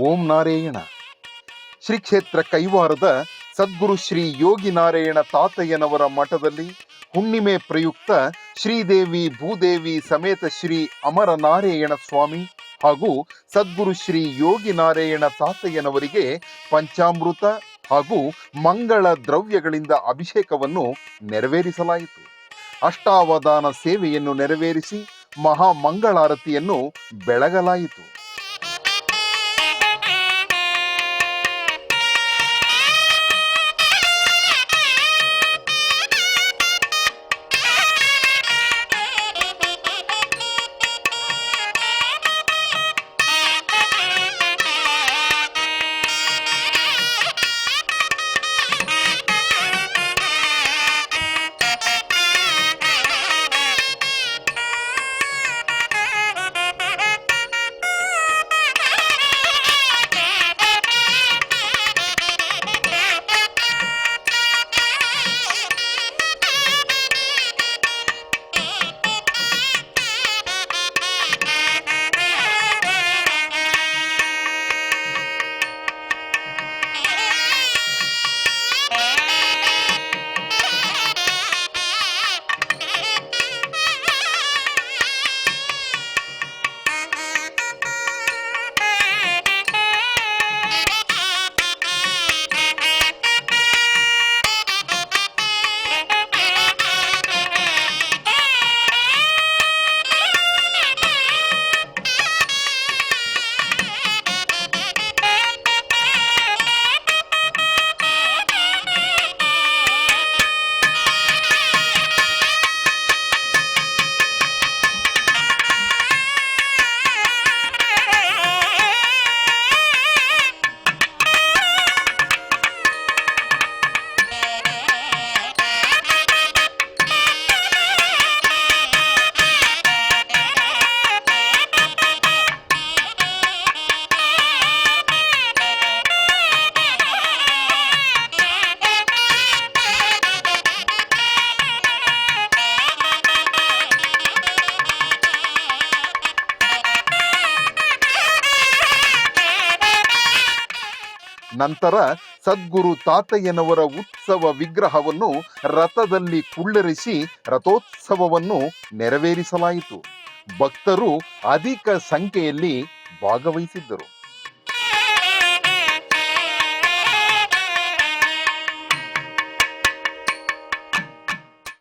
ಓಂ ನಾರಾಯಣ. ಶ್ರೀ ಕ್ಷೇತ್ರ ಕೈವಾರದ ಸದ್ಗುರು ಶ್ರೀ ಯೋಗಿ ನಾರಾಯಣ ತಾತಯ್ಯನವರ ಮಠದಲ್ಲಿ ಹುಣ್ಣಿಮೆ ಪ್ರಯುಕ್ತ ಶ್ರೀದೇವಿ ಭೂದೇವಿ ಸಮೇತ ಶ್ರೀ ಅಮರ ನಾರಾಯಣ ಸ್ವಾಮಿ ಹಾಗೂ ಸದ್ಗುರು ಶ್ರೀ ಯೋಗಿ ನಾರಾಯಣ ತಾತಯ್ಯನವರಿಗೆ ಪಂಚಾಮೃತ ಹಾಗೂ ಮಂಗಳ ದ್ರವ್ಯಗಳಿಂದ ಅಭಿಷೇಕವನ್ನು ನೆರವೇರಿಸಲಾಯಿತು. ಅಷ್ಟಾವಧಾನ ಸೇವೆಯನ್ನು ನೆರವೇರಿಸಿ ಮಹಾ ಮಂಗಳಾರತಿಯನ್ನು ಬೆಳಗಲಾಯಿತು. ನಂತರ ಸದ್ಗುರು ತಾತಯ್ಯನವರ ಉತ್ಸವ ವಿಗ್ರಹವನ್ನು ರಥದಲ್ಲಿ ಕುಳ್ಳರಿಸಿ ರಥೋತ್ಸವವನ್ನು ನೆರವೇರಿಸಲಾಯಿತು. ಭಕ್ತರು ಅಧಿಕ ಸಂಖ್ಯೆಯಲ್ಲಿ ಭಾಗವಹಿಸಿದ್ದರು.